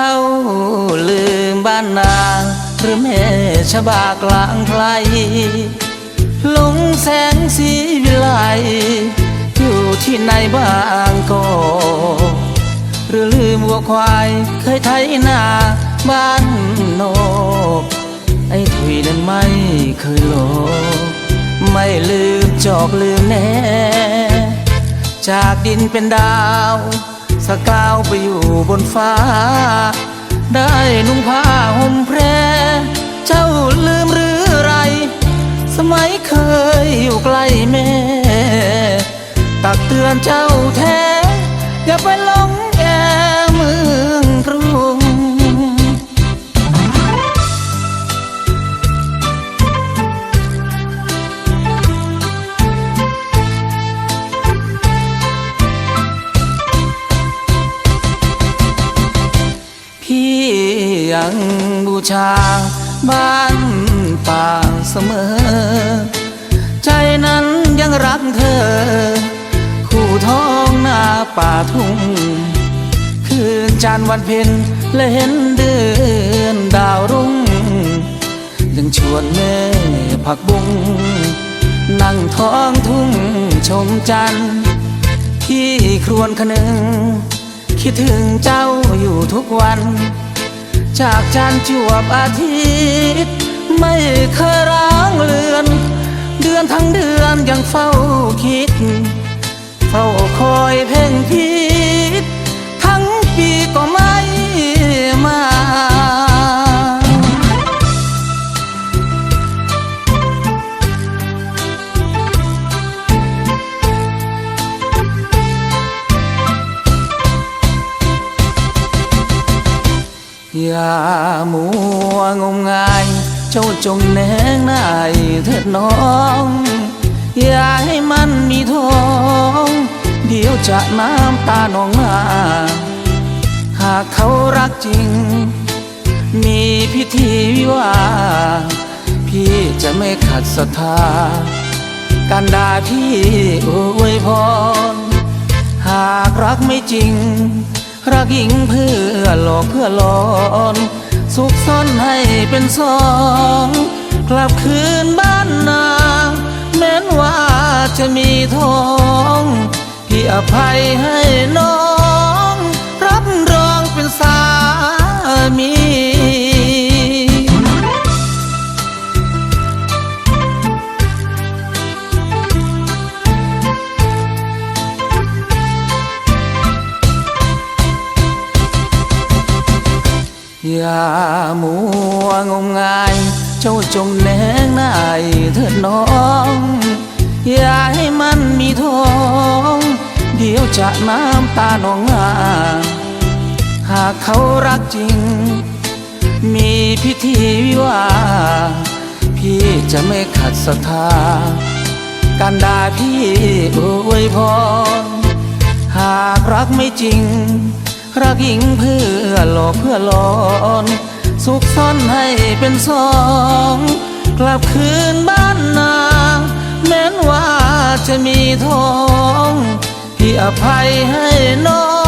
าลืมบ้านนาหรือแม่ชบากลางไพลหลงแสงสีวิไลอยู่ที่ไหนบ้างก็หรือลืมวัวควายเคยไถนาบ้านโนกไอ้ถุยนั้นไม่เคยหลไม่ลืมจอกลืมแน่ จากดินเป็นดาว สกาวไปอยู่บนฟ้า ได้นุ่งผ้าห่มแพร เจ้าลืมหรือไร สมัยเคยอยู่ใกล้แม่ ตักเตือนเจ้าแท้ อย่าไปลง ยังบูชาบ้านป่าเสมอ ใจนั้นยังรักเธอ คู่ท้องหน้าป่าทุ่ง คืนจันทร์วันเพ็ญและเห็นเดือนดาวรุ่ง ยังชวนแม่ผักบุ้งนั่งท้องทุ่งชมจันทร์พี่ครวนคนึง คิดถึงเจ้าอยู่ทุกวัน จากจันทร์จวบอาทิตย์ ไม่เคยร้างเลือน เดือนทั้งเดือนยังเฝ้าคิด เฝ้าคอยเพ่งพิ อย่ามัวงมงาย เจ้าจงแนงนายเถิดน้อง อย่าให้มันมีท้อง เดี๋ยวจะน้ำตาหนองมาหากเขารักจริง มีพิธีวิวา พี่จะไม่ขัดศรัทธาการด่าพี่อวยพร หากรักไม่จริง กหญิงเพื่อหลอกเพื่อหลอนสุขซ่อนให้เป็นสอง กลับคืนบ้านนา แม้นว่าจะมีทอง พี่อภัยให้น้อง อย่ามัวงมงาย เจ้าจงแนงนายเถิดน้อง อย่าให้มันมีท้อง เดี๋ยวจะน้ำตาหนองมาหากเขารักจริง มีพิธีวิวา พี่จะไม่ขัดศรัทธาการด่าพี่อวยพรหากรักไม่จริง รักหญิงเพื่อหลอกเพื่อหลอนสุขซ่อนให้เป็นสอง กลับคืนบ้านนา แม้นว่าจะมีทอง พี่อภัยให้น้อง